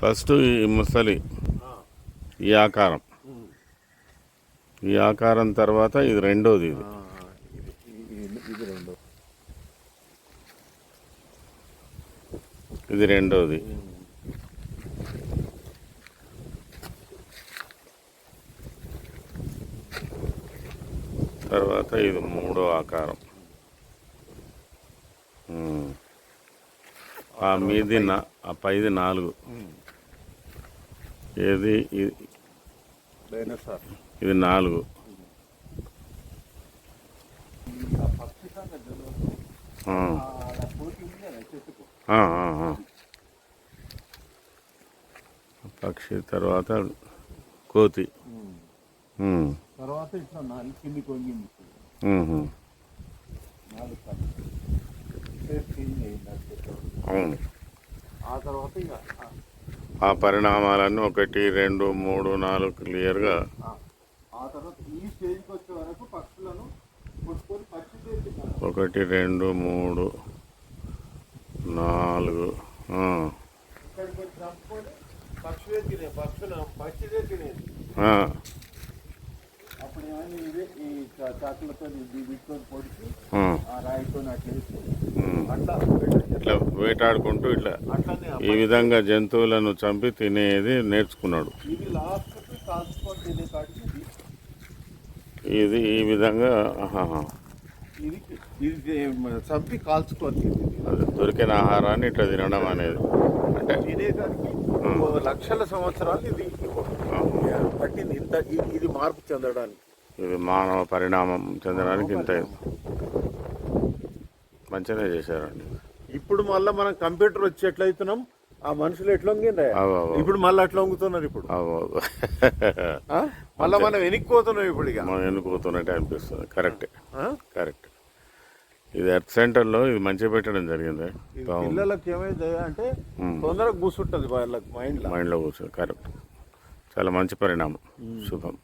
First ఈ ముసలి ఈ ఆకారం. ఈ ఆకారం తర్వాత ఇది రెండోది ఇది. ఇది ఇది రెండోది. తర్వాత ఇది మూడో ఆకారం. ఆ మీది నా ఆ పైది నాలుగు. ఏది? ఇది నాలుగు. పక్షి తర్వాత కోతి. తర్వాత. అవును. ఆ తర్వాత ఇక ఆ, పరిణామాలన్నీ ఒకటి రెండు మూడు నాలుగు క్లియర్గా ఆ. ఆ తర్వాత ఈ స్టేజ్కి వచ్చే వరకు పక్షులను కొట్టుకొని పక్షి చేస్తున్నారు ఒకటి రెండు మూడు నాలుగు పక్షులే తినే పక్షులు పక్షిదే తినేది ఆ, అప్పుడు ఏమైనా ఇదే ఈ చా- చాకులతో ఇది వీటితో పొడిచి ఆ. ఆ రాయితో అట్లేసి ఉమ్. అట్లా ఇట్లా వేటాడుకుంటూ ఇట్లా ఈ విధంగా జంతువులను చంపి తినేది నేర్చుకున్నాడు. ఇది ఈ విధంగా చంపి కాల్చుకొని తినేది. అది దొరికిన ఆహారాన్ని ఇట్లా తినడం అనేది. అంటే తినేదానికి లక్షల సంవత్సరాలు ఇది పట్టింది. ఇంత ఇది- ఇది మార్పు చెందడానికి. ఇది మానవ పరిణామం చెందడానికి ఇంత మంచిగానే చేశారండి. ఇప్పుడు మళ్ళీ మనం కంప్యూటర్ వచ్చి ఎట్లా అవుతున్నాం ఆ మనుషులు ఎట్లా. ఇప్పుడు మళ్ళీ అట్లా వంగుతున్నారు ఇప్పుడు? మళ్ళా మనం వెనక్కిపోతున్నాం ఇప్పుడు ఇక. మనం ఎన్నుకుతున్నట్టు అనిపిస్తుంది కరెక్ట్? కరెక్ట్ ఇది ఎర్త్ సెంటర్లో ఇది మంచిగా పెట్టడం జరిగింది. పిల్లలకి ఏమైంది అంటే. తొందరగా కూర్చుంటది వాళ్ళకి మైండ్లో. మైండ్లో కూర్చొని కరెక్ట్ చాలా మంచి పరిణామం. శుభం.